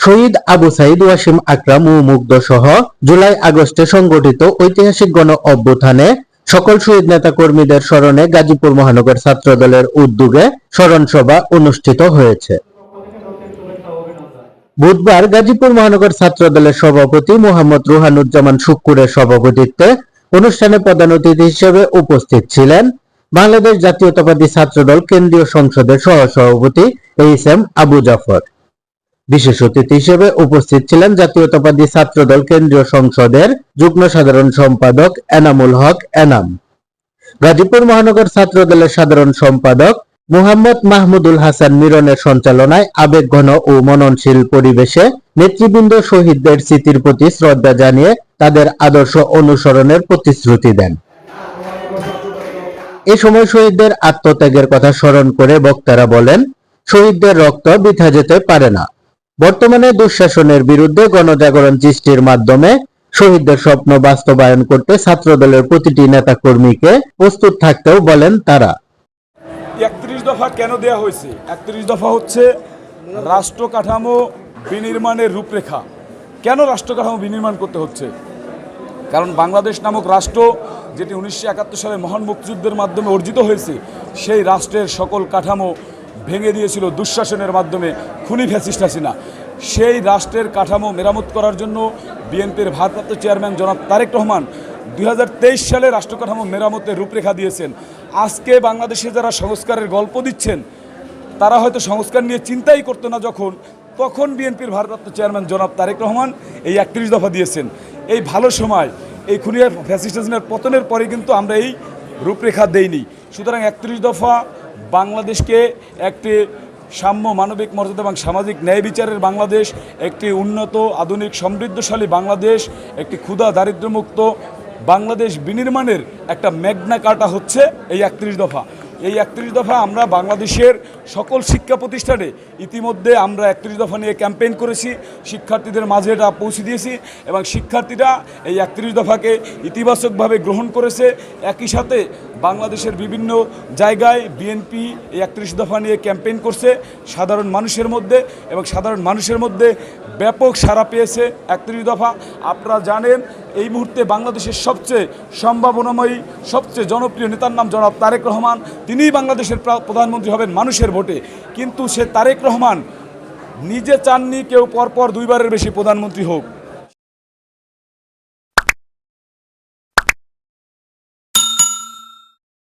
শহীদ আবু সাইদ ওয়াসিম আকরাম ও মুগ্ধ সহ জুলাই আগস্টে সংগঠিত ঐতিহাসিক গণ অভ্যুত্থানে সকল শহীদ নেতা কর্মীদের স্মরণে গাজীপুর মহানগর ছাত্র দলের উদ্যোগে স্মরণ সভা অনুষ্ঠিত হয়েছে। বুধবার গাজীপুর মহানগর ছাত্র দলের সভাপতি মোহাম্মদ রুহানুজ্জামান শুক্কুরের সভাপতিত্বে অনুষ্ঠানে প্রধান অতিথি হিসেবে উপস্থিত ছিলেন বাংলাদেশ জাতীয়তাবাদী ছাত্রদল কেন্দ্রীয় সংসদের সহ সভাপতি এইচ এম আবু জাফর। বিশেষ অতিথি হিসেবে উপস্থিত ছিলেন জাতীয়তাবাদী ছাত্রদল কেন্দ্রীয় সংসদের যুগ্ম সাধারণ সম্পাদক এনামুল হক এনাম। গাজীপুর মহানগর ছাত্রদলের সাধারণ সম্পাদক মোহাম্মদ মাহমুদুল হাসান মিরনের সঞ্চালনায় আবেগঘন ও মননশীল পরিবেশে নেতৃবৃন্দ শহীদদের স্মৃতির প্রতি শ্রদ্ধা জানিয়ে তাদের আদর্শ অনুসরণের প্রতিশ্রুতি দেন। এ সময় শহীদদের আত্মত্যাগের কথা স্মরণ করে বক্তারা বলেন, শহীদদের রক্ত বৃথা যেতে পারে না। বর্তমানে দুঃশাসনের বিরুদ্ধে গণজাগরণ সৃষ্টির মাধ্যমে শহীদদের স্বপ্ন বাস্তবায়ন করতে ছাত্রদলের প্রতিটি নেতাকর্মীকে প্রস্তুত থাকতেও বলেন তারা। একত্রিশ দফা কেন দেয়া হয়েছে? একত্রিশ দফা হচ্ছে রাষ্ট্র কাঠামো বিনির্মাণের রূপরেখা। কেন রাষ্ট্র কাঠামো বিনির্মাণ করতে হচ্ছে? কারণ বাংলাদেশ নামক রাষ্ট্র যেটি উনিশশো একাত্তর সালে মহান মুক্তিযুদ্ধের মাধ্যমে অর্জিত হয়েছে, সেই রাষ্ট্রের সকল কাঠামো ভেঙে দিয়েছিল দুঃশাসনের মাধ্যমে খুনি ফ্যাসিস্ট হাসিনা। সেই রাষ্ট্রের কাঠামো মেরামত করার জন্য বিএনপির ভারপ্রাপ্ত চেয়ারম্যান জনাব তারেক রহমান দুই হাজার তেইশ সালে রাষ্ট্র কাঠামো মেরামতের রূপরেখা দিয়েছেন। আজকে বাংলাদেশে যারা সংস্কারের গল্প দিচ্ছেন, তারা হয়তো সংস্কার নিয়ে চিন্তাই করতো না যখন, তখন বিএনপির ভারপ্রাপ্ত চেয়ারম্যান জনাব তারেক রহমান এই একত্রিশ দফা দিয়েছেন। এই ভালো সময়, এই খুনিয়া ফ্যাসিস্টেশনের পতনের পরে কিন্তু আমরা এই রূপরেখা দেইনি। সুতরাং একত্রিশ দফা বাংলাদেশকে একটি সাম্য মানবিক মর্যাদা এবং সামাজিক ন্যায় বিচারের বাংলাদেশ, একটি উন্নত, আধুনিক, সমৃদ্ধশালী বাংলাদেশ, একটি ক্ষুধা, দারিদ্র্যমুক্ত বাংলাদেশ বিনির্মাণের একটা ম্যাগনা কাটা হচ্ছে এই একত্রিশ দফা। এই একত্রিশ দফা আমরা বাংলাদেশের সকল শিক্ষা প্রতিষ্ঠানে ইতিমধ্যে আমরা একত্রিশ দফা নিয়ে ক্যাম্পেইন করেছি। শিক্ষার্থীদের মাঝে এটা পৌঁছে দিয়েছি এবং শিক্ষার্থীরা এই একত্রিশ দফাকে ইতিবাচকভাবে গ্রহণ করেছে। একই সাথে বাংলাদেশের বিভিন্ন জায়গায় বিএনপি এই একত্রিশ দফা নিয়ে ক্যাম্পেইন করছে। সাধারণ মানুষের মধ্যে এবং সাধারণ মানুষের মধ্যে ব্যাপক সাড়া পেয়েছে একত্রিশ দফা। আপনারা জানেন এই মুহূর্তে বাংলাদেশের সবচেয়ে সম্ভাবনাময়ী, সবচেয়ে জনপ্রিয় নেতার নাম জনাব তারেক রহমান। তিনিই বাংলাদেশের প্রা- প্রধানমন্ত্রী হবেন মানুষের ভোটে। কিন্তু সে তারেক রহমান নিজে চাননি, কেউ পরপর দুইবারের বেশি প্রধানমন্ত্রী হোক।